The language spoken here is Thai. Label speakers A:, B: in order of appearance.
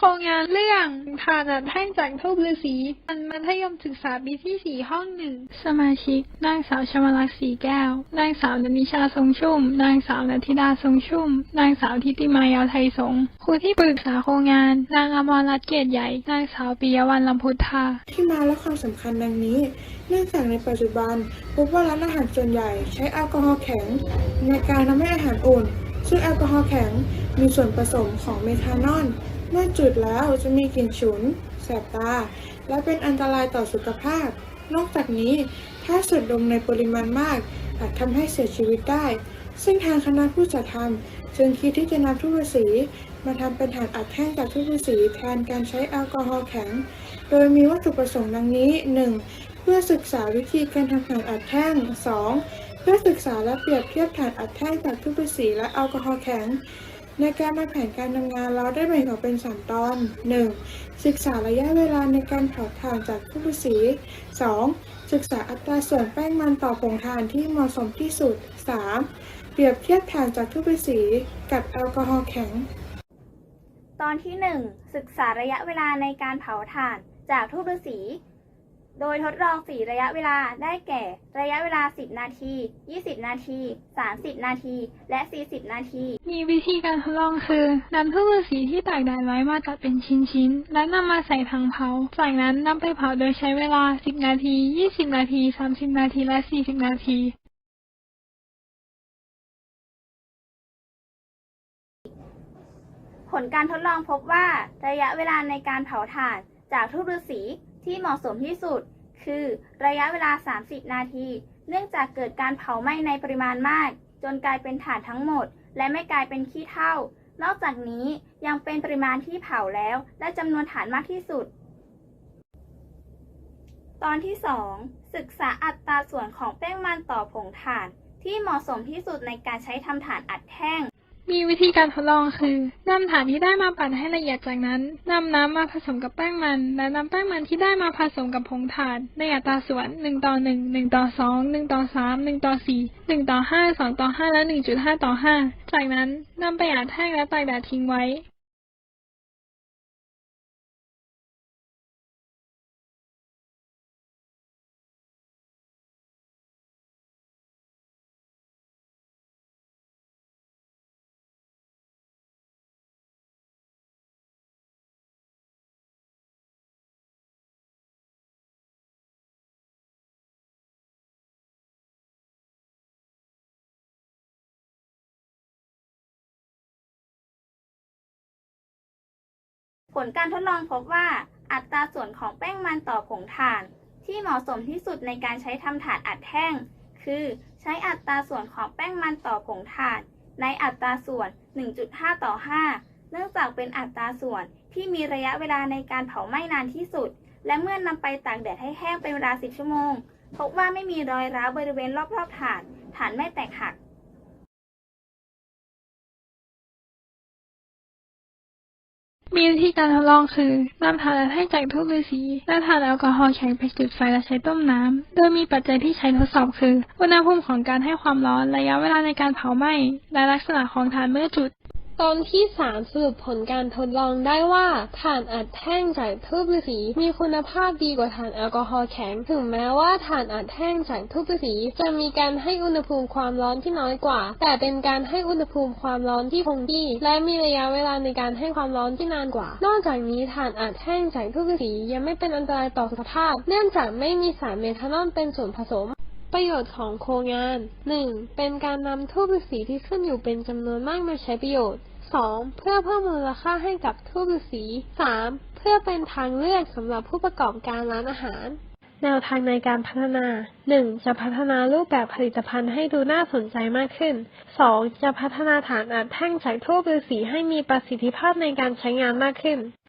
A: โครงงานเรื่องทานอัดแท่งจากทูบฤาษีอันมัธยมศึกษาปีที่สี่ห้องหนึ่ง สมาชิก นางสาวชวลักษณ์สีแก้ว นางสาวนนิชาทรงชุ่ม นางสาวนัทิดาทรงชุ่ม นางสาวทิติมายาวไทยสงครูที่ปรึกษาโครงงาน นางอมรรัตน์เกียรติใหญ่ นางสาวปิยวันลำพุทธา
B: ที่มาและความสำคัญดังนี้ เนื่องจากในปัจจุบันพบว่าร้านอาหารส่วนใหญ่ใช้แอลกอฮอล์แข็ง ในการทำให้อาหารอุ่น ซึ่งแอลกอฮอล์แข็งมีส่วนผสมของเมทานอล เมื่อจุดแล้วจะมีกลิ่นฉุน แสบตา และเป็นอันตรายต่อสุขภาพ นอกจากนี้ ถ้าสูดดมในปริมาณมาก อาจทำให้เสียชีวิตได้ ซึ่งทางคณะผู้จัดทำจึงคิดที่จะนำทุบฤาษีมาทำเป็นถ่านอัดแท่งจากทุบฤาษีแทนการใช้แอลกอฮอล์แข็ง โดยมีวัตถุประสงค์ดังนี้ 1. เพื่อศึกษาวิธีการทำถ่านอัดแท่ง 2. เพื่อศึกษาและเปรียบเทียบถ่านอัดแท่งจากทุบฤาษีและแอลกอฮอล์แข็ง ในการวางแผนการทำงานเราได้แบ่งออกเป็น 3 ตอน 1. ศึกษาระยะเวลาในการเผาถ่านจากทุบฤาษี 2. ศึกษาอัตราส่วนแป้งมันต่อผงถ่านที่เหมาะสมที่สุด 3. เปรียบเทียบถ่านจากทุบฤาษีกับแอลกอฮอล์แข็ง
C: ตอนที่ 1 ศึกษาระยะเวลาในการเผาถ่านจากทูบฤษี โดยทดลองสีระยะเวลาได้แก่ ระยะเวลา 10 นาที 20 นาที 30 นาที และ 40 นาที
A: มีวิธีการทดลองคือนำทูบฤาษีที่ตากแดดไว้มาตัดเป็นชิ้นๆ และนำมาใส่ถังเผา จากนั้นนำไปเผาโดยใช้เวลา 10 นาที 20 นาที 30 นาที และ 40 นาที
C: ผลการทดลองพบว่าระยะเวลาในการเผาถ่านจากทูบฤาษี ที่เหมาะสมที่สุด คือระยะเวลา 30 นาที เนื่องจากเกิดการเผาไหม้ในปริมาณมาก จนกลายเป็นถ่านทั้งหมด และไม่กลายเป็นขี้เถ้านอกจากนี้ยังเป็นปริมาณที่เผาแล้ว และจำนวนฐานมากที่สุด ตอนที่ 2 ศึกษาอัตราส่วนของแป้งมันต่อผงถ่าน ที่เหมาะสมที่สุดในการใช้ทำถ่านอัดแท่ง
A: มีวิธีการทดลองคือนำถานที่ได้มาปั่นให้ละเอียดจากนั้นนำน้ำมาผสมกับแป้งมัน และนำแป้งมันที่ได้มาผสมกับผงถ่าน ในอัตราส่วน1ต่อ1 1ต่อ2 1ต่อ3 1ต่อ4 1ต่อ5 2ต่อ5และ1.5ต่อ5จากนั้นนำไปอัดแท่งและตากแดดทิ้งไว้
C: ผลการทดลองพบว่าอัตราส่วนของแป้งมันต่อผงถ่าน ที่เหมาะสมที่สุดในการใช้ทำถ่านอัดแท่ง คือใช้อัตราส่วนของแป้งมันต่อผงถ่าน ในอัตราส่วน 1.5 ต่อ 5 เนื่องจากเป็นอัตราส่วนที่มีระยะเวลาในการเผาไหม้นานที่สุด และเมื่อนำไปตากแดดให้แห้งเป็นเวลา 10 ชั่วโมง พบว่าไม่มีรอยร้าวบริเวณรอบๆถ่าน ถ่านไม่แตกหัก
A: มีวิธีการทดลองคือนำถ่านและแท่งจากทูบฤาษีและถ่านแอลกอฮอล์แข็งไปจุดไฟและใช้ต้มน้ำ โดยมีปัจจัยที่ใช้ทดสอบคือ อุณหภูมิของการให้ความร้อน ระยะเวลาในการเผาไหม้ และลักษณะของถ่านเมื่อจุด
D: ตอนที่ 3 สรุปผลการทดลองได้ว่าถ่านอัดแท่งจากทูบฤาษีมีคุณภาพดีกว่าถ่านแอลกอฮอล์แข็ง ถึงแม้ว่าถ่านอัดแท่งจากทูบฤาษีจะมีการให้อุณหภูมิความร้อนที่น้อยกว่า แต่เป็นการให้อุณหภูมิความร้อนที่คงที่และมีระยะเวลาในการให้ความร้อนที่นานกว่า นอกจากนี้ถ่านอัดแท่งจากทูบฤาษียังไม่เป็นอันตรายต่อสุขภาพ เนื่องจากไม่มีสารเมทานอลเป็นส่วนผสม ประโยชน์ของโครงงาน 1. เป็นการนำทูบฤาษีที่ขึ้นอยู่เป็นจำนวนมากมาใช้ประโยชน์ 2. เพื่อเพิ่มมูลค่าให้กับทูบฤาษี 3. เพื่อเป็นทางเลือกสำหรับผู้ประกอบการร้านอาหาร แนวทางในการพัฒนา 1. จะพัฒนารูปแบบผลิตภัณฑ์ให้ดูน่าสนใจมากขึ้น 2. จะพัฒนาฐานอัดแท่งจากทูบฤาษีให้มีประสิทธิภาพในการใช้งานมากขึ้น